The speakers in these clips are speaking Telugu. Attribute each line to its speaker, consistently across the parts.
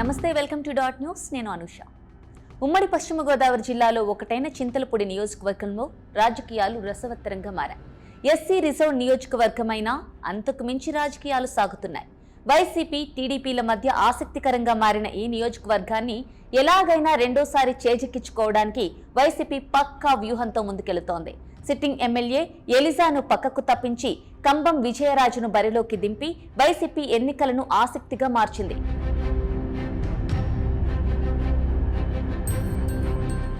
Speaker 1: నమస్తే వెల్కమ్ టు డాట్ న్యూస్. నేను అనుష. ఉమ్మడి పశ్చిమ గోదావరి జిల్లాలో ఒకటైన చింతలపూడి నియోజకవర్గంలో రాజకీయాలు రసవత్తరంగా మారాయి. ఎస్సీ రిజర్వ్ నియోజకవర్గమైన అంతకు మించి రాజకీయాలు సాగుతున్నాయి. వైసీపీ టీడీపీల మధ్య ఆసక్తికరంగా మారిన ఈ నియోజకవర్గాన్ని ఎలాగైనా రెండోసారి చేజిక్కించుకోవడానికి వైసీపీ పక్కా వ్యూహంతో ముందుకెళుతోంది. సిట్టింగ్ ఎమ్మెల్యే ఎలిజాను పక్కకు తప్పించి కంబం విజయరాజును బరిలోకి దింపి వైసీపీ ఎన్నికలను ఆసక్తిగా మార్చింది.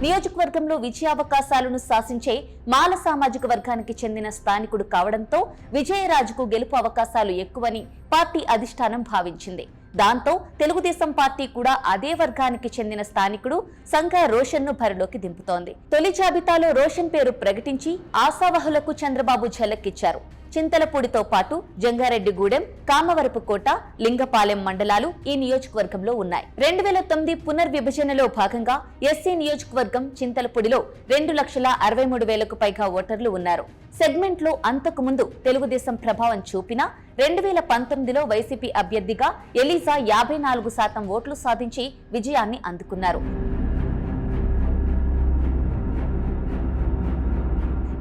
Speaker 1: నియోజకవర్గంలో విజయావకాశాలను శాసించే మాల సామాజిక వర్గానికి చెందిన స్థానికుడు కావడంతో విజయరాజుకు గెలుపు అవకాశాలు ఎక్కువని పార్టీ అధిష్టానం భావించింది. దాంతో తెలుగుదేశం పార్టీ కూడా అదే వర్గానికి చెందిన స్థానికుడు సంఘ రోషన్ను బరిలోకి దింపుతోంది. తొలి జాబితాలో రోషన్ పేరు ప్రకటించి ఆశావహులకు చంద్రబాబు ఝలక్కిచ్చారు. చింతలపూడితో పాటు జంగారెడ్డిగూడెం కామవరపుకోట లింగపాలెం మండలాలు ఈ నియోజకవర్గంలో ఉన్నాయి. రెండు వేల తొమ్మిది పునర్విభజనలో భాగంగా ఎస్సీ నియోజకవర్గం చింతలపూడిలో రెండు లక్షల అరవై మూడు వేలకు పైగా ఓటర్లు ఉన్నారు. సెగ్మెంట్లో అంతకు ముందు తెలుగుదేశం ప్రభావం చూపినా రెండు వేల పంతొమ్మిదిలో వైసీపీ అభ్యర్థిగా ఎలీజా యాభై నాలుగు శాతం ఓట్లు సాధించి విజయాన్ని అందుకున్నారు.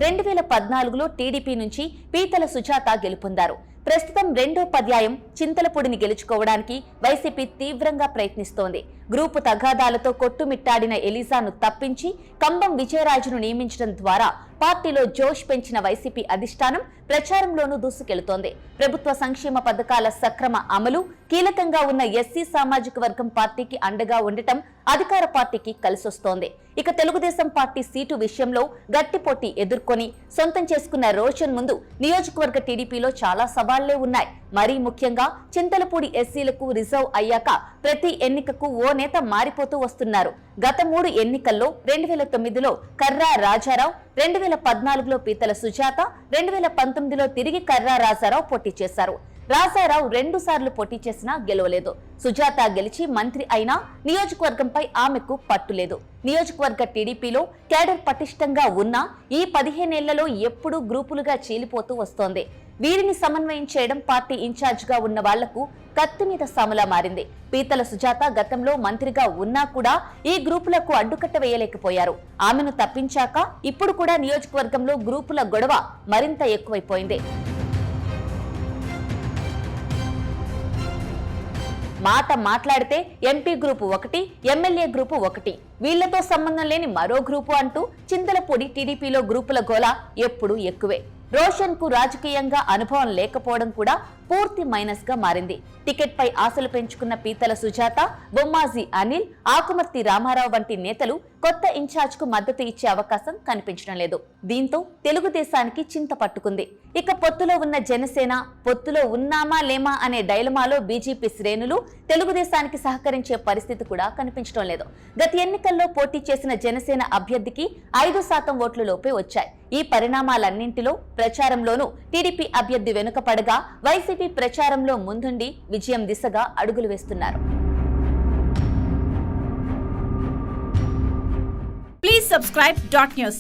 Speaker 1: రెండు వేల పద్నాలుగులో టీడీపీ నుంచి పీతల సుజాత గెలుపొందారు. ప్రస్తుతం రెండో పర్యాయం చింతలపూడిని గెలుచుకోవడానికి వైసీపీ తీవ్రంగా ప్రయత్నిస్తోంది. గ్రూపు తగాదాలతో కొట్టుమిట్టాడిన ఎలిజాను తప్పించి కంబం విజయరాజును నియమించడం ద్వారా పార్టీలో జోష్ పెంచిన వైసీపీ అధిష్టానం ప్రచారంలోనూ దూసుకెళుతోంది. ప్రభుత్వ సంక్షేమ పథకాల సక్రమ అమలు కీలకంగా ఉన్న ఎస్సీ సామాజిక వర్గం పార్టీకి అండగా ఉండటం అధికార పార్టీకి కలిసొస్తోంది. ఇక తెలుగుదేశం పార్టీ సీటు విషయంలో గట్టి పోటీ ఎదుర్కొని సొంతం చేసుకున్న రోషన్ ముందు నియోజకవర్గ టీడీపీలో చాలా సవాళ్ళే ఉన్నాయి. మరీ ముఖ్యంగా చింతలపూడి ఎస్సీలకు రిజర్వ్ అయ్యాక ప్రతి ఎన్నికకు ఓ నేత మారిపోతూ వస్తున్నారు. గత మూడు ఎన్నికల్లో రెండు వేల తొమ్మిదిలో కర్రా రాజారావు రెండు వేల పద్నాలుగులో పీతల సుజాత రెండు వేల పంతొమ్మిదిలో తిరిగి కర్రా రాజారావు పోటీ చేశారు. రాజారావు రెండు సార్లు పోటీ చేసినా గెలవలేదు. సుజాత గెలిచి మంత్రి అయినా నియోజకవర్గంపై ఆమెకు పట్టులేదు నియోజకవర్గ టీడీపీలో క్యాడర్ పటిష్టంగా ఉన్నా ఈ పదిహేనేళ్ళలో ఎప్పుడూ గ్రూపులుగా చీలిపోతూ వస్తోంది. వీరిని సమన్వయం చేయడం పార్టీ ఇన్ఛార్జిగా ఉన్న వాళ్ళకు కత్తి మీద సమలా మారింది. పీతల సుజాత గతంలో మంత్రిగా ఉన్నా కూడా ఈ గ్రూపులకు అడ్డుకట్ట వేయలేకపోయారు. ఆమెను తప్పించాక ఇప్పుడు కూడా నియోజకవర్గంలో గ్రూపుల గొడవ మరింత ఎక్కువైపోయింది. మాట మాట్లాడితే ఎంపీ గ్రూపు ఒకటి ఎమ్మెల్యే గ్రూపు ఒకటి. వీళ్ళతో సంబంధం లేని మరో గ్రూపు అంటూ చింతలపూడి టీడీపీలో గ్రూపుల గోల ఎప్పుడూ ఎక్కువే. రోషన్కు రాజకీయంగా అనుభవం లేకపోవడం కూడా పూర్తి మైనస్గా మారింది. టికెట్ పై ఆశలు పెంచుకున్న పీతల సుజాత బొమ్మాజీ అనిల్ ఆకుమర్తి రామారావు వంటి నేతలు కొత్త ఇన్ఛార్జ్కు మద్దతు ఇచ్చే అవకాశం కనిపించడం లేదు. దీంతో తెలుగుదేశానికి చింత పట్టుకుంది. ఇక పొత్తులో ఉన్న జనసేన పొత్తులో ఉన్నామా లేమా అనే డైలమాలో బీజేపీ శ్రేణులు తెలుగుదేశానికి సహకరించే పరిస్థితి కూడా కనిపించడం లేదు. గత ఎన్నికల్లో పోటీ చేసిన జనసేన అభ్యర్థికి ఐదు శాతం ఓట్లు లోపే వచ్చాయి. ఈ పరిణామాలన్నింటిలో ప్రచారంలోనూ టీడీపీ అభ్యర్థి వెనుకపడగా వైసీపీ ప్రచారంలో ముందుండి విజయం దిశగా అడుగులు వేస్తున్నారు.
Speaker 2: Please subscribe dot news